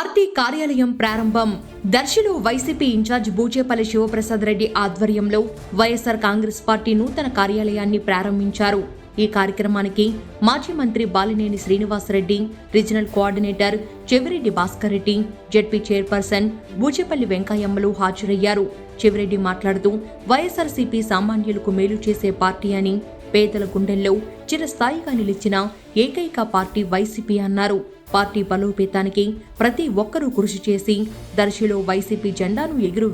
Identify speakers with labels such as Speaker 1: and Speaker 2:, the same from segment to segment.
Speaker 1: Party కార్యాలయం ప్రారంభం. దర్శిలో వైసీపీ ఇన్ఛార్జ్ బూచేపల్లి శివప్రసాద్ రెడ్డి ఆధ్వర్యంలో వైఎస్ఆర్ కాంగ్రెస్ పార్టీ నూతన కార్యాలయాన్ని ప్రారంభించారు. ఈ కార్యక్రమానికి మాజీ మంత్రి Balineni Srinivasareddy regional coordinator Chevireddy Bhaskar Reddy ZP chairperson Buchepalli వెంకయ్యమ్మలు హాజరయ్యారు. చెవిరెడ్డి మాట్లాడుతూ వైఎస్ఆర్సీపీ సామాన్యులకు మేలు చేసే పార్టీ అని పేదల గుండెల్లో చిరస్థాయిగా నిలిచిన ఏకైక పార్టీ వైసీపీ అన్నారు. పార్టీ బలోపేతానికి ప్రతి ఒక్కరూ కృషి చేసి దర్శిలో వైసీపీ జెండాను ఎగురు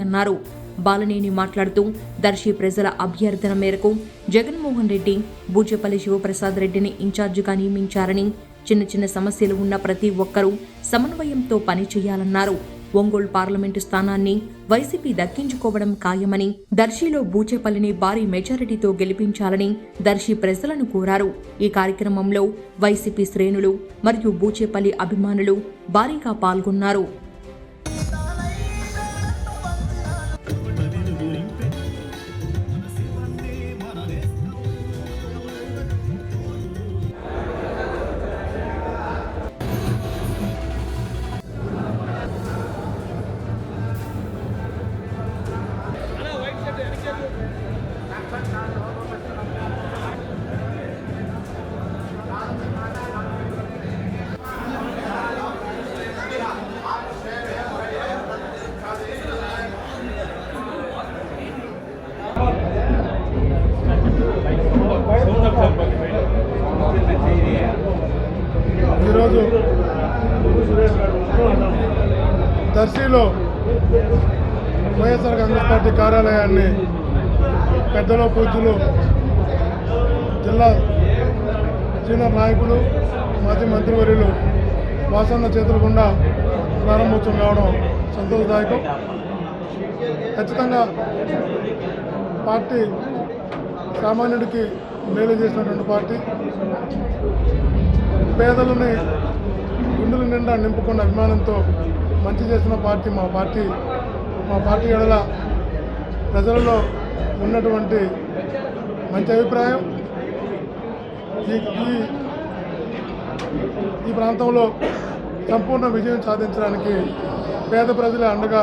Speaker 1: అన్నారు. బాలనేని మాట్లాడుతూ దర్శి ప్రజల అభ్యర్థన మేరకు జగన్మోహన్ రెడ్డి బూచేపల్లి శివప్రసాద్ రెడ్డిని ఇన్ఛార్జిగా నియమించారని చిన్న చిన్న సమస్యలు ఉన్న ప్రతి ఒక్కరూ సమన్వయంతో పనిచేయాలన్నారు. ఒంగోలు పార్లమెంటు స్థానాన్ని వైసీపీ దక్కించుకోవడం ఖాయమని దర్శిలో బూచేపల్లిని భారీ మెజారిటీతో గెలిపించాలని దర్శి ప్రజలను కోరారు. ఈ కార్యక్రమంలో వైసీపీ శ్రేణులు మరియు బూచేపల్లి అభిమానులు భారీగా పాల్గొన్నారు.
Speaker 2: దర్శిలో వైఎస్ఆర్ కాంగ్రెస్ పార్టీ కార్యాలయాన్ని పెద్దల పూజలు జిల్లా సీనియర్ నాయకులు మాజీ మంత్రివర్యులు వాసన్న చేతుల గుండా ప్రారంభోత్సవం కావడం సంతోషదాయకం. ఖచ్చితంగా పార్టీ సామాన్యుడికి మేలు చేసినటువంటి పార్టీ. పేదలని గుండెల నిండా నింపుకున్న అభిమానంతో మంచి చేసిన పార్టీ మా పార్టీ మా పార్టీ ఎడల ప్రజలలో ఉన్నటువంటి మంచి అభిప్రాయం. ఈ ఈ ప్రాంతంలో సంపూర్ణ విజయం సాధించడానికి పేద ప్రజల అండగా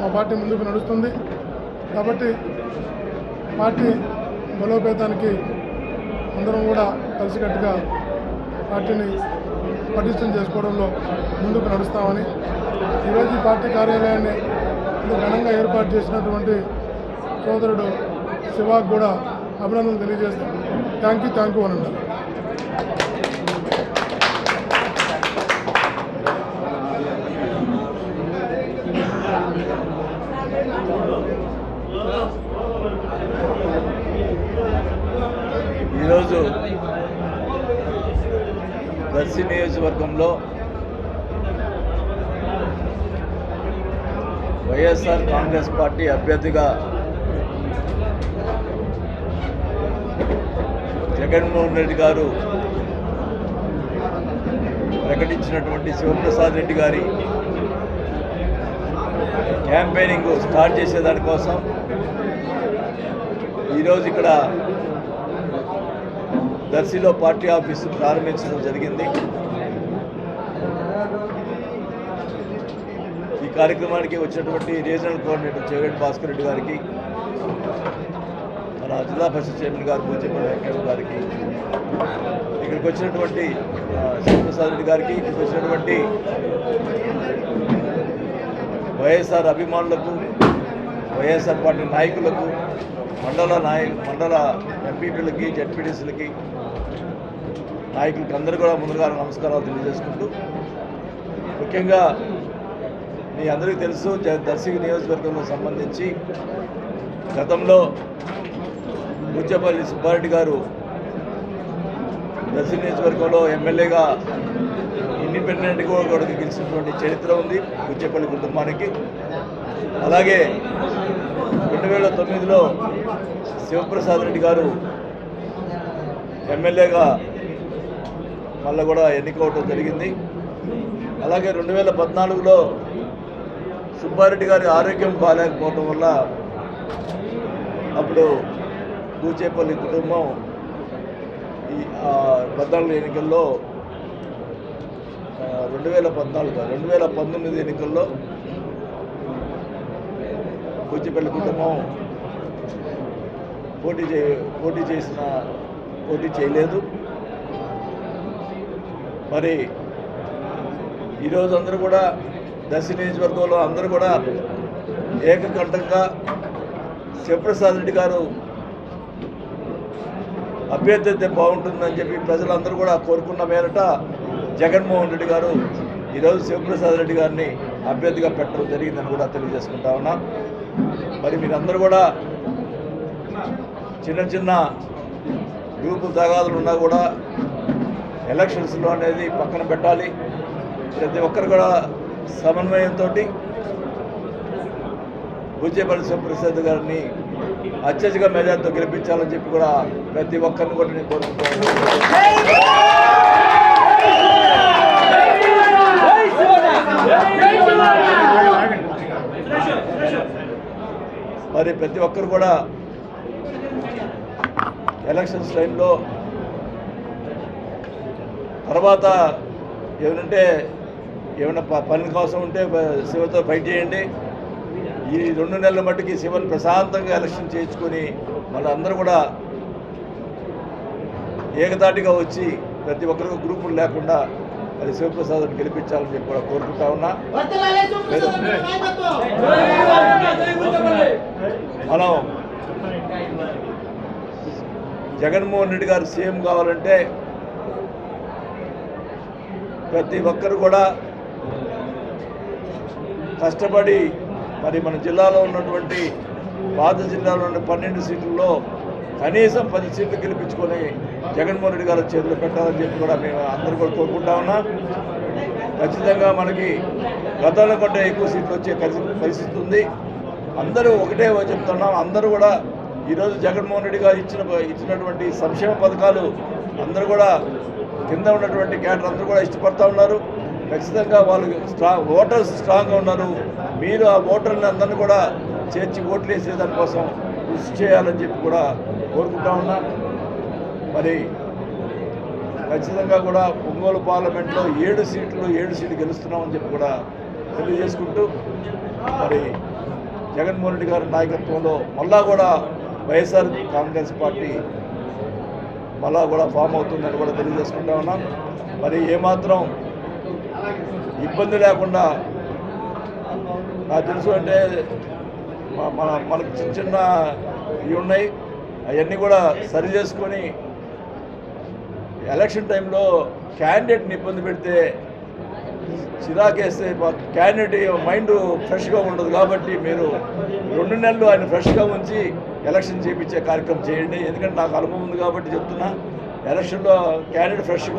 Speaker 2: మా పార్టీ ముందుకు నడుస్తుంది. కాబట్టి పార్టీ బలోపేతానికి అందరం కూడా కలిసికట్టుగా పార్టీని పటిష్టం చేసుకోవడంలో ముందుకు నడుస్తామని ఈరోజు ఈ పార్టీ కార్యాలయాన్ని ఘనంగా ఏర్పాటు చేసినటువంటి సోదరుడు శివాకు కూడా అభినందనలు తెలియజేస్తాను థ్యాంక్ యూ థ్యాంక్ యూ అని
Speaker 3: ఈరోజు దర్శి నియోజకవర్గంలో వైఎస్ఆర్ కాంగ్రెస్ పార్టీ అభ్యర్థిగా జగన్మోహన్ రెడ్డి గారు ప్రకటించినటువంటి శివప్రసాద్ రెడ్డి గారి క్యాంపెయినింగ్ స్టార్ట్ చేసేదానికోసం ఈరోజు ఇక్కడ దర్శిలో పార్టీ ఆఫీసు ప్రారంభించడం జరిగింది ఈ కార్యక్రమానికి వచ్చినటువంటి రీజనల్ కోఆర్డినేటర్ చెవిరెడ్డి భాస్కర్ రెడ్డి గారికి మన జిల్లా పరిషత్ చైర్మన్ గారు పూజపల్లి వెంకయ్య గారికి ఇక్కడికి వచ్చినటువంటి ఆ, శివప్రసాద్ రెడ్డి గారికి ఇక్కడికి వచ్చినటువంటి వైఎస్ఆర్ అభిమానులకు వైఎస్ఆర్ పార్టీ నాయకులకు మండల నాయ మండల ఎంపీపీలకి జడ్పీటీసీలకి నాయకులకి అందరూ కూడా ముందుగా నమస్కారాలు తెలియజేసుకుంటూ ముఖ్యంగా మీ అందరికీ తెలుసు జ- దర్శి నియోజకవర్గంలో సంబంధించి గతంలో ముచ్చపల్లి సుబ్బారెడ్డి గారు దర్శి నియోజకవర్గంలో ఎమ్మెల్యేగా ఇండిపెండెంట్గా కూడా గెలిచినటువంటి చరిత్ర ఉంది బుచ్చేపల్లి కుటుంబానికి. అలాగే రెండు వేల తొమ్మిదిలో శివప్రసాద్ రెడ్డి గారు ఎమ్మెల్యేగా మళ్ళీ కూడా ఎన్నికవటం జరిగింది. అలాగే రెండు వేల పద్నాలుగులో సుబ్బారెడ్డి గారి ఆరోగ్యం బాగాలేకపోవటం వల్ల అప్పుడు బూచేపల్లి కుటుంబం ఈ పద్నాలుగు ఎన్నికల్లో రెండు వేల పద్నాలుగు రెండు వేల పంతొమ్మిది ఎన్నికల్లో కూచిపల్లి కుటుంబం పోటీ చే పోటీ చేసిన పోటీ చేయలేదు. మరి ఈరోజు అందరూ కూడా దర్శి నియోజకవర్గంలో అందరూ కూడా ఏకకంఠంగా శివప్రసాద్ రెడ్డి గారు అభ్యర్థి అయితే బాగుంటుందని చెప్పి ప్రజలందరూ కూడా కోరుకున్న మేరట జగన్మోహన్ రెడ్డి గారు ఈరోజు శివప్రసాద్ రెడ్డి గారిని అభ్యర్థిగా పెట్టడం జరిగిందని కూడా తెలియజేసుకుంటా ఉన్నా. మరి మీరందరూ కూడా చిన్న చిన్న గ్రూపు తగాదులు ఉన్నా కూడా ఎలక్షన్స్లో అనేది పక్కన పెట్టాలి. ప్రతి ఒక్కరు కూడా సమన్వయంతో బుజ్జేపల్లి శివప్రసాద్ గారిని అత్యధిక మెజార్టీతో గెలిపించాలని చెప్పి కూడా ప్రతి ఒక్కరిని కూడా నేను కోరుకుంటున్నాను. మరి ప్రతి ఒక్కరు కూడా ఎలక్షన్స్ టైంలో తర్వాత ఏమంటే ఏమైనా ప- పని కోసం ఉంటే శివతో ఫైట్ చేయండి. ఈ రెండు నెలల మట్టుకి శివన్ ప్రశాంతంగా ఎలక్షన్ చేయించుకొని వాళ్ళందరూ కూడా ఏకదాటిగా వచ్చి ప్రతి ఒక్కరికి గ్రూపులు లేకుండా అది శివప్రసాద్ని గెలిపించాలని చెప్పి కూడా కోరుకుంటా ఉన్నా. మనం జగన్మోహన్ రెడ్డి గారు సీఎం కావాలంటే ప్రతి ఒక్కరు కూడా కష్టపడి మరి మన జిల్లాలో ఉన్నటువంటి పాత జిల్లాలో ఉన్న పన్నెండు సీట్లలో కనీసం పది సీట్లు గెలిపించుకొని జగన్మోహన్ రెడ్డి గారు చేతులు పెట్టాలని చెప్పి కూడా మేము అందరూ కూడా కోరుకుంటా ఉన్నాం. ఖచ్చితంగా మనకి గతంలో కంటే ఎక్కువ సీట్లు వచ్చే పరిస్థితి పరిస్థితి ఉంది. అందరూ ఒకటే చెప్తున్నాం. అందరూ కూడా ఈరోజు జగన్మోహన్ రెడ్డి గారు ఇచ్చిన ఇచ్చినటువంటి సంక్షేమ పథకాలు అందరూ కూడా కింద ఉన్నటువంటి క్యాడర్ అందరూ కూడా ఇష్టపడతా ఉన్నారు. ఖచ్చితంగా వాళ్ళు స్ట్రాంగ్ ఓటర్స్ స్ట్రాంగ్గా ఉన్నారు. మీరు ఆ ఓటర్ని అందరినీ కూడా చేర్చి ఓట్లు వేసే దానికోసం కృషి చేయాలని చెప్పి కూడా కోరుకుంటా ఉన్నా. మరి ఖచ్చితంగా కూడా ఒంగోలు పార్లమెంట్లో ఏడు సీట్లు ఏడు సీట్లు గెలుస్తున్నామని చెప్పి కూడా తెలియజేసుకుంటూ మరి జగన్మోహన్ రెడ్డి గారి నాయకత్వంలో మళ్ళా కూడా వైఎస్ఆర్ కాంగ్రెస్ పార్టీ మళ్ళా కూడా ఫామ్ అవుతుందని కూడా తెలియజేసుకుంటా ఉన్నాం. మరి ఏమాత్రం ఇబ్బంది లేకుండా నాకు తెలుసు అంటే మన మనకు చిన్న చిన్న ఇవి ఉన్నాయి. అవన్నీ కూడా సరి చేసుకొని ఎలక్షన్ టైంలో క్యాండిడేట్ని ఇబ్బంది పెడితే చిరాకేస్తే క్యాండిడేట్ మైండ్ ఫ్రెష్గా ఉండదు కాబట్టి మీరు రెండు నెలలు ఆయన ఫ్రెష్గా ఉంచి ఎలక్షన్ చేయించే కార్యక్రమం చేయండి. ఎందుకంటే నాకు అనుభవం ఉంది కాబట్టి చెప్తున్నా. ఎలక్షన్లో క్యాండిడేట్ ఫ్రెష్గా